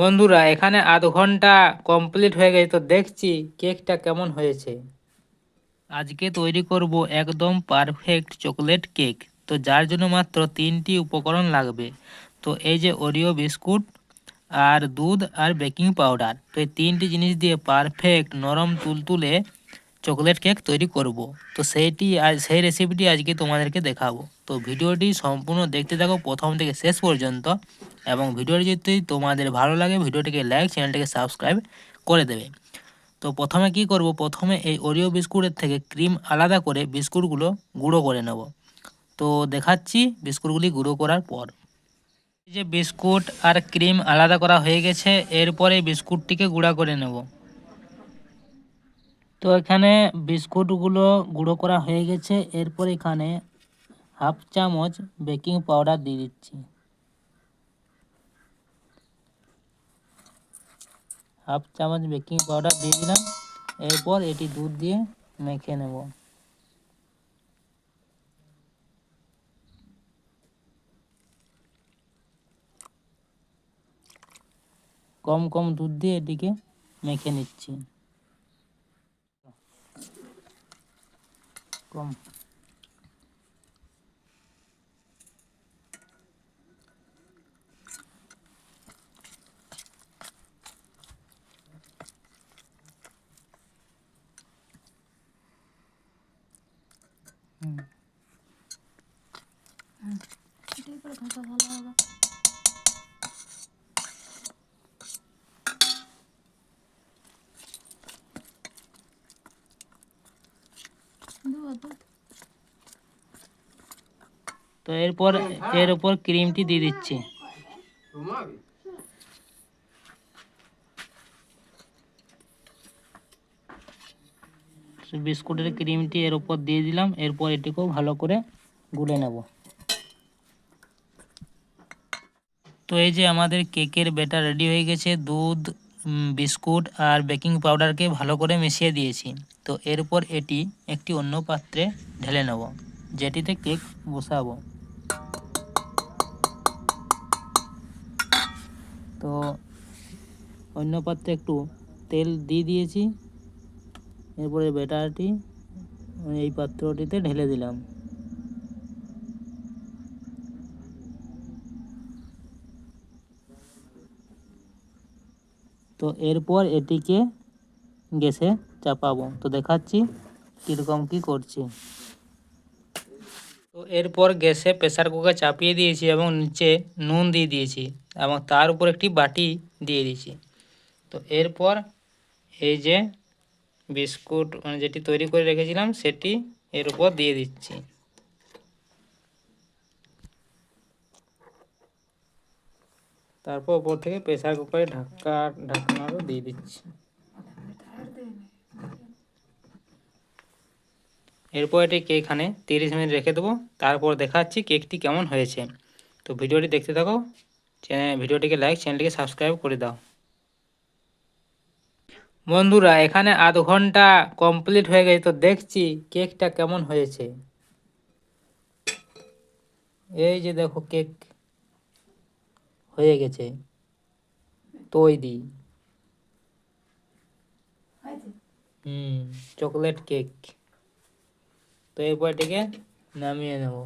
বন্ধুরা, এখানে আধ ঘণ্টা কমপ্লিট হয়ে গেছে, তো দেখছি কেকটা কেমন হয়েছে। আজকে তৈরি করব একদম পারফেক্ট চকলেট কেক তো যার জন্য মাত্র তিনটি উপকরণ লাগবে। তো এই যে ওরিও বিস্কুট আর দুধ আর বেকিং পাউডার তো এই তিনটি জিনিস দিয়ে পারফেক্ট নরম তুলতুলে চকলেট কেক তৈরি করব। তো সেইটি আজ, সেই রেসিপিটি আজকে তোমাদেরকে দেখাবো। তো ভিডিওটি সম্পূর্ণ দেখতে থাকো প্রথম থেকে শেষ পর্যন্ত এবং ভিডিওটি যদি তোমাদের ভালো লাগে, ভিডিওটিকে লাইক চ্যানেলটিকে সাবস্ক্রাইব করে দেবে। তো প্রথমে কি করব? প্রথমে এই ওরিও বিস্কুটের থেকে ক্রিম আলাদা করে বিস্কুটগুলো গুঁড়ো করে নেব। তো দেখাচ্ছি বিস্কুটগুলি গুঁড়ো করার পর। যে বিস্কুট আর ক্রিম আলাদা করা হয়ে গেছে, এরপরে বিস্কুটটিকে গুঁড়া করে নেব। তো এখানে বিস্কুটগুলো গুঁড়ো করা হয়ে গেছে। এরপর এখানে হাফ চামচ বেকিং পাউডার দিয়ে দিচ্ছি। হাফ চামচ বেকিং পাউডার দিয়ে দিলাম। এরপর এটি দুধ দিয়ে মেখে নেব। কম কম দুধ দিয়ে এটিকে মেখে নিচ্ছি। কম হুম এটাই করে ঘষা ভালো হবে দেবো দুধ তো এরপর এর উপর ক্রিমটি দিয়ে দিচ্ছি। বিস্কুটের ক্রিমটি এর উপর দিয়ে দিলাম, এরপর এটিকেও ভালো করে গুলে নেব। তো এই যে আমাদের কেকের ব্যাটার রেডি হয়ে গেছে, দুধ বিস্কুট আর বেকিং পাউডারকে ভালো করে মিশিয়ে দিয়েছি। তো এরপর এটি একটি অন্য পাত্রে ঢেলে নেব, যেটিতে কেক বসাবো। তো অন্য পাত্রে একটু তেল দিয়ে দিয়েছি। এরপরে ব্যাটারটি এই পাত্রটিতে ঢেলে দিলাম। তো এরপর এটিকে গ্যাসে চাপাবো। তো দেখাচ্ছি কীরকম কী করছি। তো এরপর গ্যাসে প্রেসার কুকার চাপিয়ে দিয়েছি এবং নিচে নুন দিয়ে দিয়েছি এবং তার উপর একটি বাটি দিয়ে দিয়েছি। তো এরপর এই যে বিস্কুট মানে যেটি তৈরি করে রেখেছিলাম সেটি এর উপর দিয়ে দিচ্ছি। তারপর ওপর থেকে প্রেসার কুকারে ঢাকা ঢাকনারও দিয়ে দিচ্ছি। এরপর এটিকে এখানে তিরিশ মিনিট রেখে দেবো। তারপর দেখাচ্ছি কেকটি কেমন হয়েছে। তো ভিডিওটি দেখতে থাকো। চ্যানেল ভিডিওটিকে লাইক, চ্যানেলটিকে সাবস্ক্রাইব করে দাও। বন্ধুরা, এখানে আধ ঘণ্টা কমপ্লিট হয়ে গেছে। তো দেখছি কেকটা কেমন হয়েছে। এই যে দেখো কেক। হয়ে গেছে। তৈরি হুম চকলেট কেক। তো এরপর এটাকে নামিয়ে নেব।